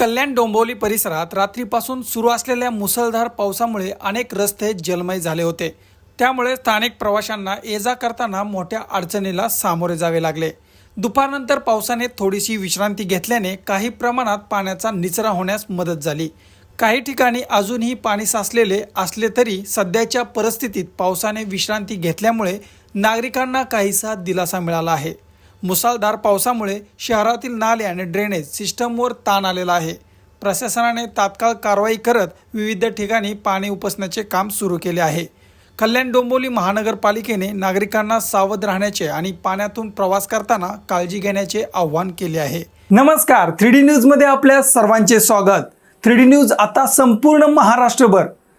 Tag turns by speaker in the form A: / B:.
A: कल्याण डोंबिवली परिसरात रात्रीपासून सुरू असलेल्या मुसळधार पावसामुळे अनेक रस्ते जलमय झाले होते त्यामुळे स्थानिक प्रवाशांना ये जा करताना मोठ्या अडचणीला सामोरे जावे लागले दुपारनंतर पावसाने थोडीशी विश्रांती घेतल्याने काही प्रमाणात पाण्याचा निचरा होण्यास मदत झाली काही ठिकाणी अजूनही पाणी साचलेले असले तरी सध्याच्या परिस्थितीत पावसाने विश्रांती घेतल्यामुळे नागरिकांना काहीसा दिलासा मिळाला आहे मुसळधार पावसामुळे शहरातील नाले आणि ड्रेनेज सिस्टमवर ताण आलेला आहे प्रशासनाने तात्काळ कारवाई करत विविध ठिकाणी पाणी उपसण्याचे काम सुरू केले आहे कल्याण डोंबोली महानगरपालिकेने नागरिकांना सावध राहण्याचे आणि पाण्यातून प्रवास करताना काळजी घेण्याचे आवाहन केले आहे
B: नमस्कार थ्री डी मध्ये आपल्या सर्वांचे स्वागत थ्री डी न्यूज आता संपूर्ण महाराष्ट्रभर